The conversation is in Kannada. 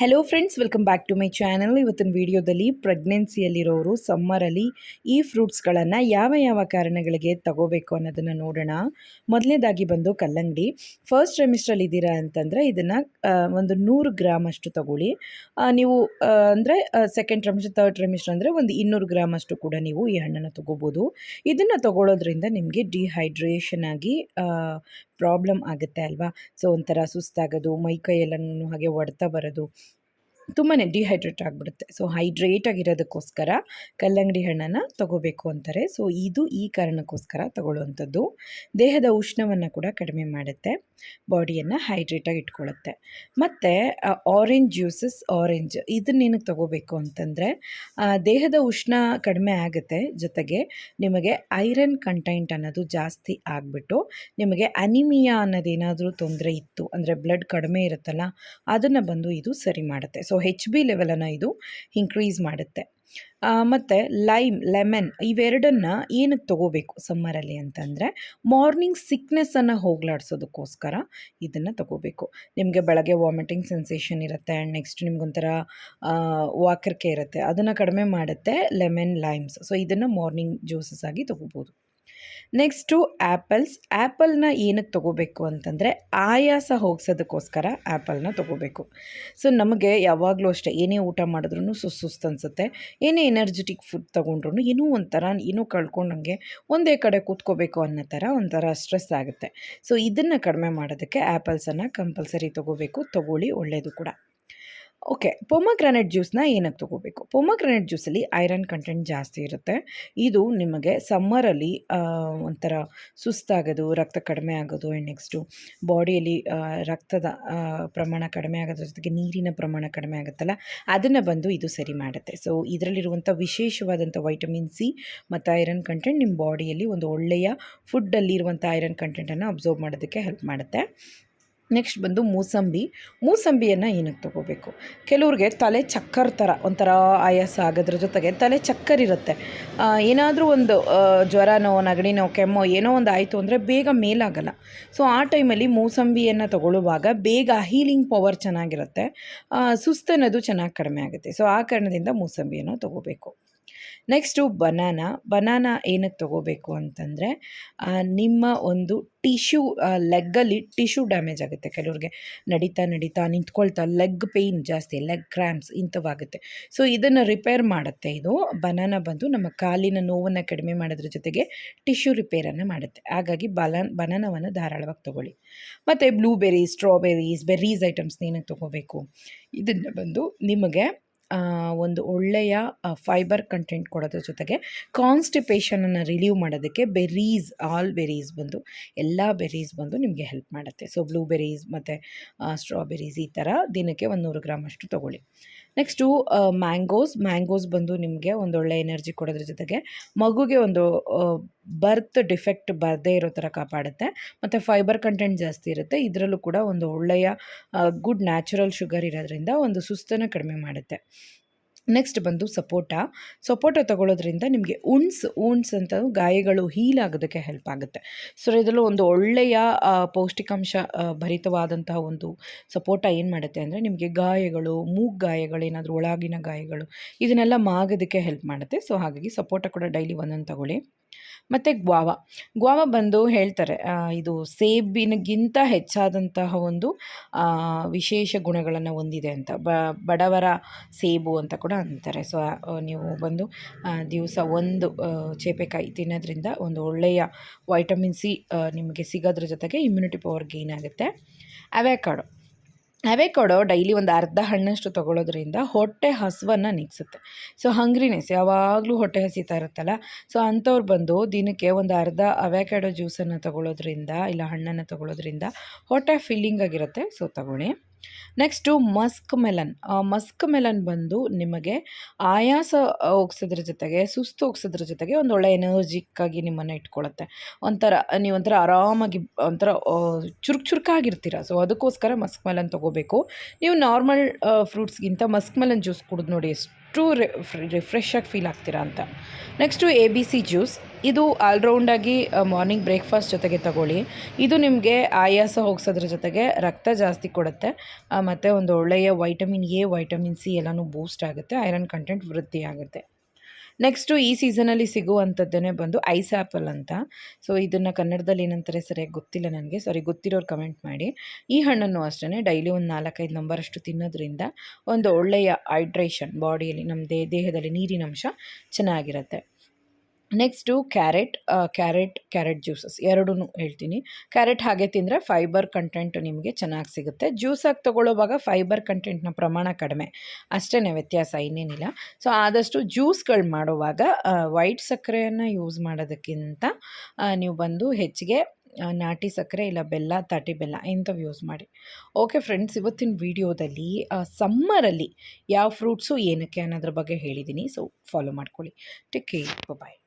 Hello friends welcome back to my channel ಇವತ್ತಿನ ವಿಡಿಯೋದಲ್ಲಿ ಪ್ರೆಗ್ನೆನ್ಸಿಯಲ್ಲಿರೋರು ಸಮ್ಮರಲ್ಲಿ ಈ ಫ್ರೂಟ್ಸ್ಗಳನ್ನು ಯಾವ ಯಾವ ಕಾರಣಗಳಿಗೆ ತಗೋಬೇಕು ಅನ್ನೋದನ್ನು ನೋಡೋಣ. ಮೊದಲನೇದಾಗಿ ಬಂದು ಕಲ್ಲಂಗಡಿ. ಫಸ್ಟ್ ರೆಮಿಸ್ಟ್ರಲ್ಲಿ ಇದ್ದೀರಾ ಅಂತಂದರೆ ಇದನ್ನು ಒಂದು ನೂರು ಗ್ರಾಮ್ ಅಷ್ಟು ತಗೊಳ್ಳಿ. ನೀವು ಅಂದರೆ ಸೆಕೆಂಡ್ ಟ್ರೆಮಿಸ್ಟರ್ ಥರ್ಡ್ ಟ್ರೆಮಿಸ್ಟರ್ ಅಂದರೆ ಒಂದು ಇನ್ನೂರು ಗ್ರಾಮ್ ಅಷ್ಟು ಕೂಡ ನೀವು ಈ ಹಣ್ಣನ್ನು ತಗೋಬೋದು. ಇದನ್ನು ತಗೊಳ್ಳೋದ್ರಿಂದ ನಿಮಗೆ ಡಿಹೈಡ್ರೇಷನ್ ಆಗಿ ಪ್ರಾಬ್ಲಮ್ ಆಗುತ್ತೆ ಅಲ್ವಾ? ಸೊ ಒಂಥರ ಸುಸ್ತಾಗೋದು ಮೈ ಕೈಯೆಲ್ಲನೂ ಹಾಗೆ ಒಡ್ತಾ ಬರೋದು. ತುಂಬಾ ಡಿಹೈಡ್ರೇಟ್ ಆಗಿಬಿಡುತ್ತೆ. ಸೊ ಹೈಡ್ರೇಟ್ ಆಗಿರೋದಕ್ಕೋಸ್ಕರ ಕಲ್ಲಂಗಡಿ ಹಣ್ಣನ್ನು ತಗೋಬೇಕು ಅಂತಾರೆ. ಸೊ ಇದು ಈ ಕಾರಣಕ್ಕೋಸ್ಕರ ತಗೊಳ್ಳುವಂಥದ್ದು. ದೇಹದ ಉಷ್ಣವನ್ನು ಕೂಡ ಕಡಿಮೆ ಮಾಡುತ್ತೆ. ಬಾಡಿಯನ್ನು ಹೈಡ್ರೇಟಾಗಿ ಇಟ್ಕೊಳ್ಳುತ್ತೆ. ಮತ್ತು ಆರೆಂಜ್ ಜ್ಯೂಸಸ್ ಆರೆಂಜ್ ಇದನ್ನೇನು ತಗೋಬೇಕು ಅಂತಂದರೆ ದೇಹದ ಉಷ್ಣ ಕಡಿಮೆ ಆಗುತ್ತೆ. ಜೊತೆಗೆ ನಿಮಗೆ ಐರನ್ ಕಂಟೆಂಟ್ ಅನ್ನೋದು ಜಾಸ್ತಿ ಆಗಿಬಿಟ್ಟು, ನಿಮಗೆ ಅನಿಮಿಯಾ ಅನ್ನೋದೇನಾದರೂ ತೊಂದರೆ ಇತ್ತು, ಅಂದರೆ ಬ್ಲಡ್ ಕಡಿಮೆ ಇರುತ್ತಲ್ಲ, ಅದನ್ನು ಬಂದು ಇದು ಸರಿ ಮಾಡುತ್ತೆ. ಸೊ ಹೆಚ್ ಬಿ ಲೆವೆಲನ್ನು ಇದು ಇನ್ಕ್ರೀಸ್ ಮಾಡುತ್ತೆ. ಮತ್ತು ಲೈಮ್ ಲೆಮನ್ ಇವೆರಡನ್ನು ಏನಕ್ಕೆ ತೊಗೋಬೇಕು ಸಮ್ಮರಲ್ಲಿ ಅಂತಂದರೆ ಮಾರ್ನಿಂಗ್ ಸಿಕ್ನೆಸ್ಸನ್ನು ಹೋಗಲಾಡ್ಸೋದಕ್ಕೋಸ್ಕರ ಇದನ್ನು ತೊಗೋಬೇಕು. ನಿಮಗೆ ಬೆಳಗ್ಗೆ ವಾಮಿಟಿಂಗ್ ಸೆನ್ಸೇಷನ್ ಇರುತ್ತೆ ಆ್ಯಂಡ್ ನೆಕ್ಸ್ಟ್ ನಿಮಗೊಂಥರ ವಾಕರ್ಕೆ ಇರುತ್ತೆ, ಅದನ್ನು ಕಡಿಮೆ ಮಾಡುತ್ತೆ ಲೆಮನ್ ಲೈಮ್ಸ್ ಸೊ ಇದನ್ನು ಮಾರ್ನಿಂಗ್ ಜ್ಯೂಸಸ್ ಆಗಿ ತಗೋಬೋದು. ನೆಕ್ಸ್ಟು ಆ್ಯಪಲ್ಸ್ ಆ್ಯಪಲ್ನ ಏನಕ್ಕೆ ತೊಗೋಬೇಕು ಅಂತಂದರೆ ಆಯಾಸ ಹೋಗ್ಸೋದಕ್ಕೋಸ್ಕರ ಆ್ಯಪಲ್ನ ತೊಗೋಬೇಕು. ಸೊ ನಮಗೆ ಯಾವಾಗಲೂ ಅಷ್ಟೇ ಏನೇ ಊಟ ಮಾಡಿದ್ರೂ ಸುಸ್ತು ಅನಿಸುತ್ತೆ. ಏನೇ ಎನರ್ಜೆಟಿಕ್ ಫುಡ್ ತೊಗೊಂಡ್ರು ಏನೂ ಒಂಥರ, ಏನೂ ಕಳ್ಕೊಂಡಂಗೆ ಒಂದೇ ಕಡೆ ಕೂತ್ಕೋಬೇಕು ಅನ್ನೋ ಥರ ಒಂಥರ ಸ್ಟ್ರೆಸ್ ಆಗುತ್ತೆ. ಸೊ ಇದನ್ನು ಕಡಿಮೆ ಮಾಡೋದಕ್ಕೆ ಆ್ಯಪಲ್ಸನ್ನು ಕಂಪಲ್ಸರಿ ತೊಗೋಬೇಕು. ತೊಗೊಳ್ಳಿ ಒಳ್ಳೆಯದು ಕೂಡ. ಓಕೆ, ಪೊಮಗ್ರಾನೆಟ್ ಜ್ಯೂಸ್ನ ಏನಕ್ಕೆ ತೊಗೋಬೇಕು? ಪೊಮಗ್ರಾನೆಟ್ ಜ್ಯೂಸಲ್ಲಿ ಐರನ್ ಕಂಟೆಂಟ್ ಜಾಸ್ತಿ ಇರುತ್ತೆ. ಇದು ನಿಮಗೆ ಸಮ್ಮರಲ್ಲಿ ಒಂಥರ ಸುಸ್ತಾಗೋದು, ರಕ್ತ ಕಡಿಮೆ ಆಗೋದು ಆ್ಯಂಡ್ ನೆಕ್ಸ್ಟು ಬಾಡಿಯಲ್ಲಿ ರಕ್ತದ ಪ್ರಮಾಣ ಕಡಿಮೆ ಆಗೋದ್ರ ಜೊತೆಗೆ ನೀರಿನ ಪ್ರಮಾಣ ಕಡಿಮೆ ಆಗುತ್ತಲ್ಲ, ಅದನ್ನು ಬಂದು ಇದು ಸರಿ ಮಾಡುತ್ತೆ. ಸೊ ಇದರಲ್ಲಿರುವಂಥ ವಿಶೇಷವಾದಂಥ ವೈಟಮಿನ್ ಸಿ ಮತ್ತು ಐರನ್ ಕಂಟೆಂಟ್ ನಿಮ್ಮ ಬಾಡಿಯಲ್ಲಿ ಒಂದು ಒಳ್ಳೆಯ ಫುಡ್ಡಲ್ಲಿರುವಂಥ ಐರನ್ ಕಂಟೆಂಟನ್ನು ಅಬ್ಸರ್ವ್ ಮಾಡೋದಕ್ಕೆ ಹೆಲ್ಪ್ ಮಾಡುತ್ತೆ. ನೆಕ್ಸ್ಟ್ ಬಂದು ಮೂಸಂಬಿ. ಮೂಸಂಬಿಯನ್ನು ಏನಕ್ಕೆ ತೊಗೋಬೇಕು? ಕೆಲವ್ರಿಗೆ ತಲೆ ಚಕ್ಕರ್ ಥರ ಒಂಥರ ಆಯಾಸ ಆಗೋದ್ರ ಜೊತೆಗೆ ತಲೆ ಚಕ್ಕರ್ ಇರುತ್ತೆ. ಏನಾದರೂ ಒಂದು ಜ್ವರನೋ ನಗಡಿನೋ ಕೆಮ್ಮೋ ಏನೋ ಒಂದು ಆಯಿತು ಅಂದರೆ ಬೇಗ ಮೇಲಾಗಲ್ಲ. ಸೊ ಆ ಟೈಮಲ್ಲಿ ಮೂಸಂಬಿಯನ್ನು ತಗೊಳ್ಳುವಾಗ ಬೇಗ ಹೀಲಿಂಗ್ ಪವರ್ ಚೆನ್ನಾಗಿರುತ್ತೆ. ಆ, ಸುಸ್ತು ಅನ್ನೋದು ಚೆನ್ನಾಗಿ ಕಡಿಮೆ ಆಗುತ್ತೆ. ಸೊ ಆ ಕಾರಣದಿಂದ ಮೂಸಂಬಿಯನ್ನು ತಗೋಬೇಕು. ನೆಕ್ಸ್ಟು ಬನಾನಾ ಬನಾನಾ ಏನಕ್ಕೆ ತಗೋಬೇಕು ಅಂತಂದರೆ ನಿಮ್ಮ ಒಂದು ಟಿಶ್ಯೂ ಲೆಗ್ಗಲ್ಲಿ ಟಿಶ್ಯೂ ಡ್ಯಾಮೇಜ್ ಆಗುತ್ತೆ. ಕೆಲವ್ರಿಗೆ ನಡೀತಾ ನಡೀತಾ ನಿಂತ್ಕೊಳ್ತಾ ಲೆಗ್ ಪೇಯ್ನ್ ಜಾಸ್ತಿ ಲೆಗ್ ಕ್ರ್ಯಾಂಪ್ಸ್ ಇಂಥವಾಗುತ್ತೆ. ಸೊ ಇದನ್ನು ರಿಪೇರ್ ಮಾಡುತ್ತೆ ಇದು. ಬನಾನಾ ಬಂದು ನಮ್ಮ ಕಾಲಿನ ನೋವನ್ನು ಕಡಿಮೆ ಮಾಡೋದ್ರ ಜೊತೆಗೆ ಟಿಶ್ಯೂ ರಿಪೇರನ್ನು ಮಾಡುತ್ತೆ. ಹಾಗಾಗಿ ಬಲ ಬನಾನವನ್ನು ಧಾರಾಳವಾಗಿ ತೊಗೊಳ್ಳಿ. ಮತ್ತು ಬ್ಲೂಬೆರೀಸ್ ಸ್ಟ್ರಾಬೆರೀಸ್ ಬೆರ್ರೀಸ್ ಐಟಮ್ಸ್ನ ಏನಕ್ಕೆ ತೊಗೋಬೇಕು? ಇದನ್ನು ಬಂದು ನಿಮಗೆ ಒಂದು ಒಳ್ಳೆಯ ಫೈಬರ್ ಕಂಟೆಂಟ್ ಕೊಡೋದ್ರ ಜೊತೆಗೆ ಕಾನ್ಸ್ಟಿಪೇಷನನ್ನು ರಿಲೀವ್ ಮಾಡೋದಕ್ಕೆ ಬೆರೀಸ್ ಆಲ್ ಬೆರೀಸ್ ಬಂದು, ಎಲ್ಲ ಬೆರೀಸ್ ಬಂದು ನಿಮಗೆ ಹೆಲ್ಪ್ ಮಾಡುತ್ತೆ. ಸೊ ಬ್ಲೂಬೆರೀಸ್ ಮತ್ತು ಸ್ಟ್ರಾಬೆರೀಸ್ ಈ ಥರ ದಿನಕ್ಕೆ ಒಂದು ನೂರು ಗ್ರಾಮ್ ಅಷ್ಟು ತೊಗೊಳ್ಳಿ. ನೆಕ್ಸ್ಟು ಮ್ಯಾಂಗೋಸ್ ಮ್ಯಾಂಗೋಸ್ ಬಂದು ನಿಮಗೆ ಒಂದೊಳ್ಳೆ ಎನರ್ಜಿ ಕೊಡೋದ್ರ ಜೊತೆಗೆ ಮಗುಗೆ ಒಂದು ಬರ್ತ್ ಡಿಫೆಕ್ಟ್ ಬರದೇ ಇರೋ ಥರ ಕಾಪಾಡುತ್ತೆ. ಮತ್ತು ಫೈಬರ್ ಕಂಟೆಂಟ್ ಜಾಸ್ತಿ ಇರುತ್ತೆ. ಇದರಲ್ಲೂ ಕೂಡ ಒಂದು ಒಳ್ಳೆಯ ಗುಡ್ ನ್ಯಾಚುರಲ್ ಶುಗರ್ ಇರೋದ್ರಿಂದ ಒಂದು ಸುಸ್ತನ್ನು ಕಡಿಮೆ ಮಾಡುತ್ತೆ. ನೆಕ್ಸ್ಟ್ ಬಂದು ಸಪೋಟ. ಸಪೋಟ ತಗೊಳ್ಳೋದ್ರಿಂದ ನಿಮಗೆ ಉಣ್ಸ್ ಉಣ್ಸ್ ಅಂತ ಗಾಯಗಳು ಹೀಲ್ ಆಗೋದಕ್ಕೆ ಹೆಲ್ಪ್ ಆಗುತ್ತೆ. ಸೊ ಇದರಲ್ಲೂ ಒಂದು ಒಳ್ಳೆಯ ಪೌಷ್ಟಿಕಾಂಶ ಭರಿತವಾದಂತಹ ಒಂದು ಸಪೋಟ ಏನು ಮಾಡುತ್ತೆ ಅಂದರೆ ನಿಮಗೆ ಗಾಯಗಳು, ಮೂಗ್ ಗಾಯಗಳು, ಏನಾದರೂ ಒಳಗಿನ ಗಾಯಗಳು, ಇದನ್ನೆಲ್ಲ ಮಾಗೋದಕ್ಕೆ ಹೆಲ್ಪ್ ಮಾಡುತ್ತೆ. ಸೊ ಹಾಗಾಗಿ ಸಪೋಟ ಕೂಡ ಡೈಲಿ ಒಂದೊಂದು ತಗೊಳ್ಳಿ. ಮತ್ತು ಗ್ವಾವ. ಗ್ವಾವ ಬಂದು ಹೇಳ್ತಾರೆ ಇದು ಸೇಬಿನಗಿಂತ ಹೆಚ್ಚಾದಂತಹ ಒಂದು ವಿಶೇಷ ಗುಣಗಳನ್ನು ಹೊಂದಿದೆ ಅಂತ. ಬಡವರ ಸೇಬು ಅಂತ ಕೂಡ ಅಂತಾರೆ. ಸೊ ನೀವು ಬಂದು ದಿವಸ ಒಂದು ಚೇಪೆಕಾಯಿ ತಿನ್ನೋದ್ರಿಂದ ಒಂದು ಒಳ್ಳೆಯ ವೈಟಮಿನ್ ಸಿ ನಿಮಗೆ ಸಿಗೋದ್ರ ಜೊತೆಗೆ ಇಮ್ಯುನಿಟಿ ಪವರ್ ಗೇನ್ ಆಗುತ್ತೆ. ಅವೆಕಾಡೋ ಅವೆಕಾಡೋ ಡೈಲಿ ಒಂದು ಅರ್ಧ ಹಣ್ಣಷ್ಟು ತಗೊಳ್ಳೋದ್ರಿಂದ ಹೊಟ್ಟೆ ಹಸುವನ್ನು ನೀಗಿಸುತ್ತೆ. ಸೊ ಹಂಗ್ರಿನೆಸ್ ಯಾವಾಗಲೂ ಹೊಟ್ಟೆ ಹಸಿತಾ ಇರುತ್ತಲ್ಲ? ಸೊ ಅಂಥವ್ರು ಬಂದು ದಿನಕ್ಕೆ ಒಂದು ಅರ್ಧ ಅವೆಕಾಡೋ ಜ್ಯೂಸನ್ನು ತಗೊಳ್ಳೋದ್ರಿಂದ ಇಲ್ಲ ಹಣ್ಣನ್ನು ತಗೊಳ್ಳೋದ್ರಿಂದ ಹೊಟ್ಟೆ ಫಿಲ್ಲಿಂಗ್ ಆಗಿರುತ್ತೆ. ಸೊ ತಗೊಳ್ಳಿ. Next musk melon musk melon ಬಂದು ನಿಮಗೆ ಆಯಾಸ ಹೋಗ್ಸೋದ್ರ ಜೊತೆಗೆ, ಸುಸ್ತು ಹೋಗ್ಸೋದ್ರ ಜೊತೆಗೆ ಒಂದು ಒಳ್ಳೆ ಎನರ್ಜಿಕ್ಕಾಗಿ ನಿಮ್ಮನ್ನು ಇಟ್ಕೊಳ್ಳುತ್ತೆ ಒಂಥರ, ನೀವು ಒಂಥರ ಆರಾಮಾಗಿ, ಒಂಥರ ಚುರುಕ್ ಚುರುಕಾಗಿರ್ತೀರ ಸೊ ಅದಕ್ಕೋಸ್ಕರ ಮಸ್ಕ್ ಮೆಲನ್ ತೊಗೋಬೇಕು. ನೀವು ನಾರ್ಮಲ್ ಫ್ರೂಟ್ಸ್ಗಿಂತ ಮಸ್ಕ್ ಮೆಲನ್ ಜ್ಯೂಸ್ ಕುಡಿದು ನೋಡಿ ಎಷ್ಟು ಅಷ್ಟು ರಿಫ್ರೆಶ್ ಆಗಿ ಫೀಲ್ ಆಗ್ತೀರಾ ಅಂತ. Next A B C juice ಇದು ಆಲ್ರೌಂಡಾಗಿ ಮಾರ್ನಿಂಗ್ ಬ್ರೇಕ್ಫಾಸ್ಟ್ ಜೊತೆಗೆ ತಗೊಳ್ಳಿ. ಇದು ನಿಮಗೆ ಆಯಾಸ ಹೋಗ್ಸೋದ್ರ ಜೊತೆಗೆ ರಕ್ತ ಜಾಸ್ತಿ ಕೊಡುತ್ತೆ. ಮತ್ತು ಒಂದು ಒಳ್ಳೆಯ ವೈಟಮಿನ್ ಎ ವೈಟಮಿನ್ ಸಿ ಎಲ್ಲನೂ ಬೂಸ್ಟ್ ಆಗುತ್ತೆ. ಐರನ್ ಕಂಟೆಂಟ್ ವೃದ್ಧಿ ಆಗುತ್ತೆ ನೆಕ್ಸ್ಟು ಈ ಸೀಸನಲ್ಲಿ ಸಿಗುವಂಥದ್ದೇ ಬಂದು ಐಸ್ ಆ್ಯಪಲ್ ಅಂತ. ಸೊ ಇದನ್ನು ಕನ್ನಡದಲ್ಲಿ ಏನಂತಾರೆ ಸರಿಯಾಗಿ ಗೊತ್ತಿಲ್ಲ ನನಗೆ. ಸಾರಿ ಗೊತ್ತಿರೋರು ಕಮೆಂಟ್ ಮಾಡಿ. ಈ ಹಣ್ಣನ್ನು ಅಷ್ಟೇ ಡೈಲಿ ಒಂದು ನಾಲ್ಕೈದು ನಂಬರಷ್ಟು ತಿನ್ನೋದ್ರಿಂದ ಒಂದು ಒಳ್ಳೆಯ ಹೈಡ್ರೇಷನ್ ಬಾಡಿಯಲ್ಲಿ ನಮ್ಮ ದೇಹದಲ್ಲಿ ನೀರಿನಂಶ ಚೆನ್ನಾಗಿರುತ್ತೆ. Next carrot carrot carrot juices ಎರಡೂ ಹೇಳ್ತೀನಿ. ಕ್ಯಾರೆಟ್ ಹಾಗೆ ತಿಂದರೆ ಫೈಬರ್ ಕಂಟೆಂಟ್ ನಿಮಗೆ ಚೆನ್ನಾಗಿ ಸಿಗುತ್ತೆ. ಜ್ಯೂಸಾಗಿ ತೊಗೊಳ್ಳೋವಾಗ ಫೈಬರ್ ಕಂಟೆಂಟ್ನ ಪ್ರಮಾಣ ಕಡಿಮೆ. ಅಷ್ಟೇ ವ್ಯತ್ಯಾಸ ಇನ್ನೇನಿಲ್ಲ. ಸೊ ಆದಷ್ಟು ಜ್ಯೂಸ್ಗಳು ಮಾಡುವಾಗ ವೈಟ್ ಸಕ್ಕರೆಯನ್ನು ಯೂಸ್ ಮಾಡೋದಕ್ಕಿಂತ ನೀವು ಬಂದು ಹೆಚ್ಚಿಗೆ ನಾಟಿ ಸಕ್ಕರೆ ಇಲ್ಲ ಬೆಲ್ಲ ತಾಟಿ ಬೆಲ್ಲ ಇಂಥವು ಯೂಸ್ ಮಾಡಿ. ಓಕೆ ಫ್ರೆಂಡ್ಸ್ ಇವತ್ತಿನ ವಿಡಿಯೋದಲ್ಲಿ ಸಮ್ಮರಲ್ಲಿ ಯಾವ ಫ್ರೂಟ್ಸು ಏನಕ್ಕೆ ಅನ್ನೋದ್ರ ಬಗ್ಗೆ ಹೇಳಿದ್ದೀನಿ ಸೊ ಫಾಲೋ ಮಾಡ್ಕೊಳ್ಳಿ. Take care bye